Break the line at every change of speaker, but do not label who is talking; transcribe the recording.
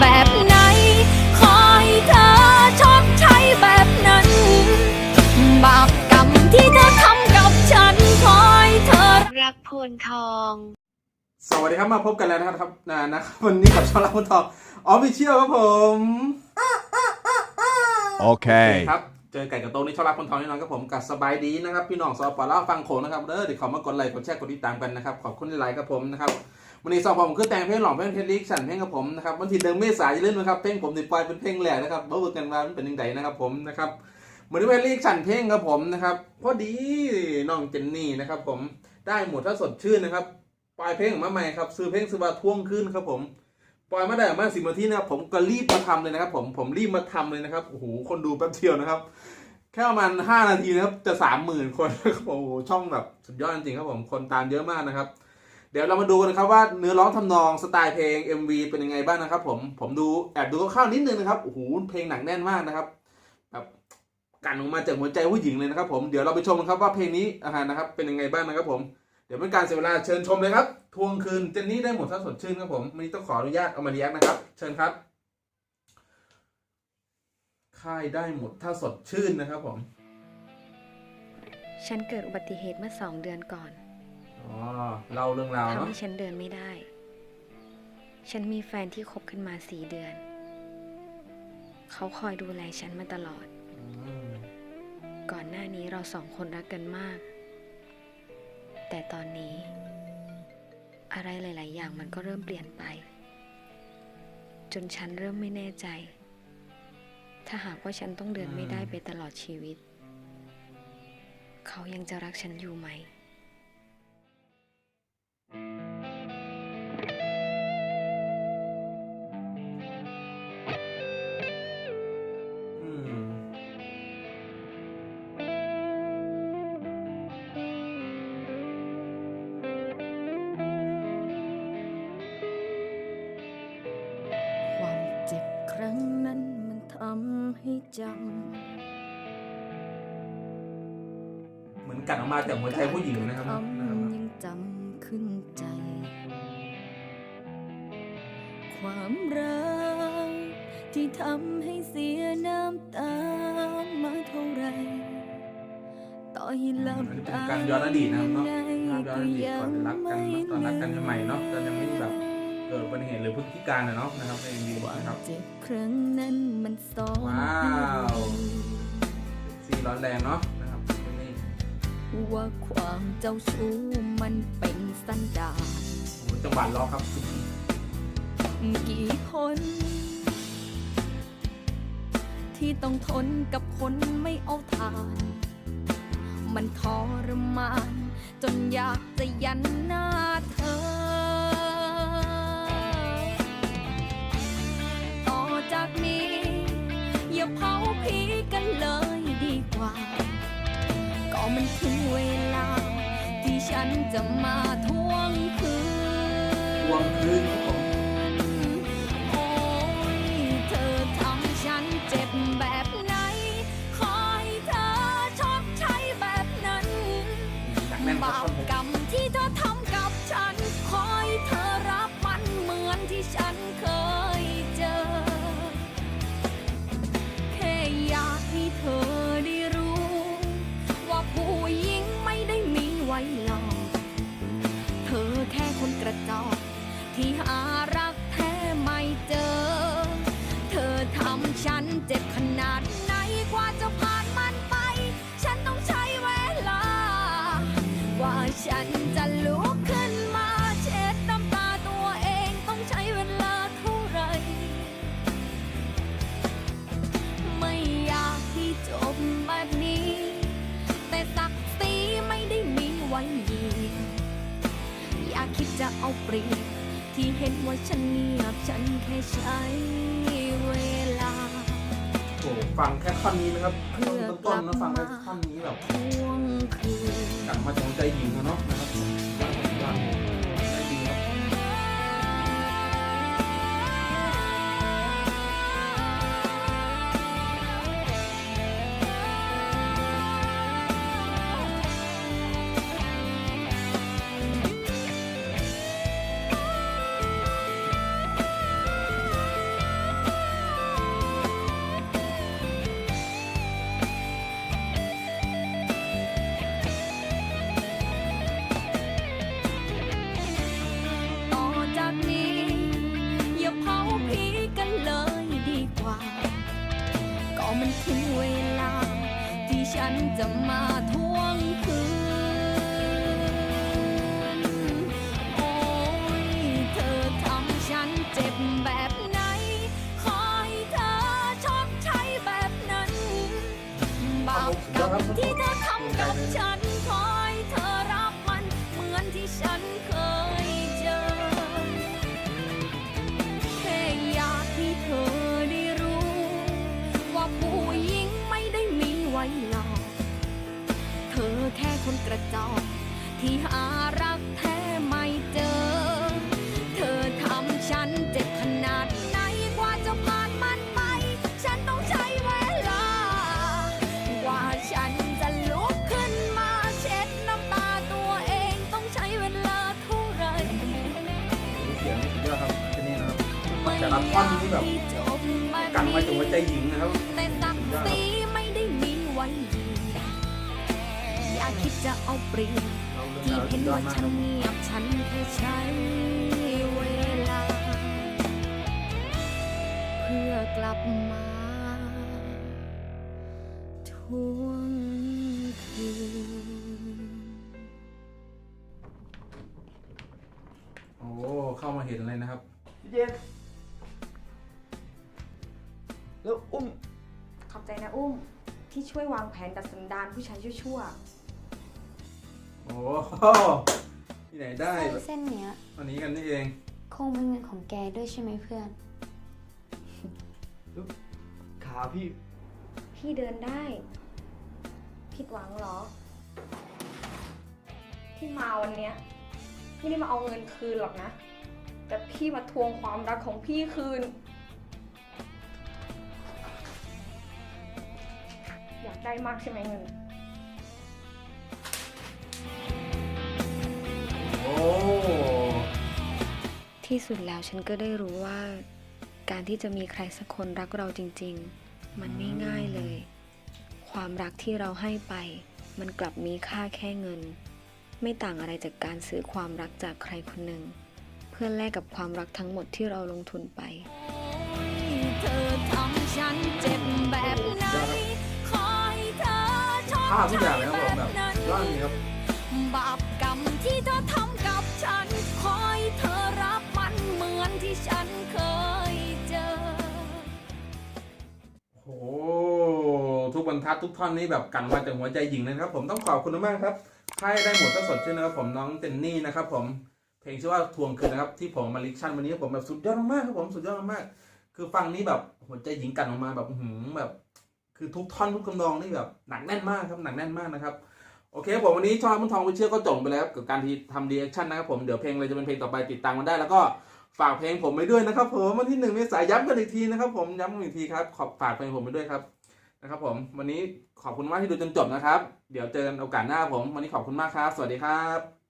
แบบไหน ขอให้เธอชดใช้แบบนั้น บาปกรรมที่เธอทำกับฉัน ขอให้เธอ
รักโพนทอง
สวัสดีครับมาพบกันแล้วนะครับนะนะครับวันนี้กับช่องรักคนทองออฟฟิเชียลครับผม
Okay.
ครับเจอไก่กับโตนี่ช่องรักคนทองแน่นอนครับผมกับสบายดีนะครับ พี่น้องสปอร์ตเล่าฟังโขนนะครับเด้อเดี๋ยวขอมากดไลค์กดแชร์กดติดตามกันนะครับ ขอบคุณหลายๆครับผมนะครับ วันนี้สองผมคือแต่งเพลงหล่อเพลงเทนลิกฉันเพลงกับผมนะครับวันที่เดือนเมษายนอย่าลืมนะครับเพลงผมติดปล่อยเป็นเพลงแหลกนะครับเมื่อกันว่ามันเป็นยังไงนะครับผมนะครับเหมือนเพลงฉันเพลงครับผมนะครับพอดีน้องเจนนี่นะครับ ผมได้หมดถ้าสดชื่นนะครับปล่อยเพลงออกมาใหม่ครับซื้อเพลงซื้อมาท่วงขึ้นครับผมปล่อยมาได้ประมาณสิบนาทีนะครับผมก็รีบมาทำเลยนะครับ ผมผมรีบมาทำเลยนะครับโอ้โหคนดูแป๊บเดียวนะครับ แค่ประมาณห้านาทีนะครับจะสามหมื่นคนครับโอ้โหช่องแบบสุดยอดจริงครับผมคนตามเยอะมากนะครับ เดี๋ยวเรามาดูกันนะครับว่าเนื้อร้องทำนองสไตล์เพลง MV เป็นยังไงบ้างนะครับ ผมผมดูแอบดูคร่าวๆนิดนึงนะครับโอ้โหเพลงหนักแน่นมากนะครับแบบกันออกมาจากหัวใจผู้หญิงเลยนะครับ ผมเดี๋ยวเราไปชมกันครับว่าเพลงนี้อาหารนะครับ เป็นยังไงบ้างนะครับ ผมเดี๋ยวเป็นการเสียเวลาเชิญชมเลยครับ ทวงคืนเจนนี่ได้หมดถ้าสดชื่นครับผมวันนี้ต้องขออนุญาตเอามาเรียกนะครับ เชิญครับค่ายได้หมดถ้าสดชื่นนะครับผม
ฉันเกิดอุบัติเหตุเมื่อสองเดือนก่อน
อ๋อเล่าเรื่องราว
ทำ
เนาะ
ให้ฉันเดินไม่ได้ ฉันมีแฟนที่คบกันมาสี่เดือน เขาคอยดูแลฉันมาตลอด
อืม
ก่อนหน้านี้เราสองคนรักกันมาก แต่ตอนนี้ อะไรหลาย ๆ อย่างมันก็เริ่มเปลี่ยนไป จนฉันเริ่มไม่แน่ใจ ถ้าหากว่าฉันต้องเดินไม่ได้ไปตลอดชีวิต เขายังจะรักฉันอยู่ไหมำ
ให้จ
เหมือนกัดออกมาจากหัวใจผู้หญิงำนะครับ
ท
นะครับำ
ยังจำขึ้นใจ ความรักที่ทำให้เสียน้ำตามาเท่าไหรต่อให้หลับ
อันนี้เป็น
ตา
การย้อนอดีตนะครับเนาะ
ยังไง
ภาพย้อนอดีตก่อนรักกันเนาะตอนรักกันใหม่ๆเนาะตอนยังไม่แบบเกิดอุบัติเหตุหรือพฤติการนะเนาะนะครับในมี
ความ
นะครับ
เจ็บครั้งนั้นมันสอน
ว้าว
ให้
ซีร้อนแรงเนาะนะครับนี่
รู้ว่าความเจ้าชู้มันเป็นสันดาน
โอ้โหจังหวะร้องครับ
กี่คนที่ต้องทนกับคนไม่เอาทาน มันทรมาน จนอยากจะยันหน้าเธอต่อ มันถึงเวลา ที่ฉันจะมาทวงคืน
ทวง
คืน บแบบนี้ แต่ศักดิ์ศรีไม่ได้มีไว้ยีอย่าคิดจะเอาเปรียบที่เห็นว่าฉันเงียบฉันแค่ใช้เวลา
โอ้โหฟังแค่ท่อนนี้นะครับ
เพื่
ต้น
อ
ต้นๆนะ
กลั
ฟั
บ
ง
มา
แค่ท่อนนี้แบบ
ทวงคืน
กลับมาจากหัวใจหญิงอะเนาะนะครับ
แต่ละท่
อนนี่แบบ
อยากให้จบ
กันมาจากหัวใจหญิงนะครับ
แต่ศักดิ์ศรีไม่ได้มีไว้ยืนอย่าคิดจะเอาเปรียบ
เราเรื่อง
ที่
ราว
เห็
สุ
น
ดยอ
ว่า
ดมาก
ฉั
คนรับ
เงียบฉันแค่ใช้เวลา เพื่อกลับมาทวงคืน
โอ้เข้ามาเห็นเลยนะครับ
พี่เจน แล้วอุ้ม
ขอบใจนะอุ้ม ที่ช่วยวางแผนดัดสันดานผู้ชายชั่ว
โอ้ที่ไหนได้
สร้อยเส้นเนี้ย
วันนี้กันนี่เอง
คงเป็นเงินของแกด้วยใช่ไหมเพื่อน
ขาพี่
ๆพี่เดินได้ ผิดหวังเหรอ ที่มาวันเนี้ยไม่ได้มาเอาเงินคืนหรอกนะ แต่พี่มาทวงความรักของพี่คืน ได้มากใช่ไหมเงิน
โอ้
ที่สุดแล้วฉันก็ได้รู้ว่า การที่จะมีใครสักคนรักเราจริง ๆ มันไม่ง่ายเลย ความรักที่เราให้ไป มันกลับมีค่าแค่เงิน ไม่ต่างอะไรจากการซื้อความรักจากใครคนหนึ่ง เพื่อแลกกับความรักทั้งหมดที่เราลงทุนไป
เธอทำฉัน
ภาพทุกอย่างเลยครับผม
แบ
บบ
บนั้น
ยอดจริงครับ
บาปกรรมที่เธอทำกับฉันขอให้เธอรับมันเหมือนที่ฉันเคยเจอ
โอ้โหทุกบรรทัดทุกท่อนนี้แบบกันมาจากหัวใจหญิงเลยนะครับ ผมต้องขอบคุณมากครับให้ได้หมดก็สดชื่นนะครับผมน้องเจนนี่นะครับ ผมเพลงชื่อว่าทวงคืนนะครับ ที่ผมมาลิชั่นวันนี้ผมแบบสุดยอดมากครับผมสุดยอดมากคือฟังนี้แบบหัวใจหญิงกันออกมาแบบหือแบบ คือทุกท่อนทุกคำนองนี่แบบหนักแน่นมากครับหนักแน่นมากนะครับโอเคผมวันนี้ชองมุนทองวิเชื่อก็จบไปแล้วครับกับการที่ทำดีแอคชั่นนะครับผมเดี๋ยวเพลงอะไรจะเป็นเพลงต่อไปติดตามกันได้ แล้วก็ฝากเพลงผมไปด้วยนะครับผมวันที่หนึ่งเมษายนย้ำกันอีกทีนะครับผมย้ำกันอีกทีครับขอบฝากเพลงผมไปด้วยครับนะครับผมวันนี้ขอบคุณมากที่ดูจนจบนะครับ เดี๋ยวเจอกันโอกาสหน้าผม วันนี้ขอบคุณมากครับ สวัสดีครับ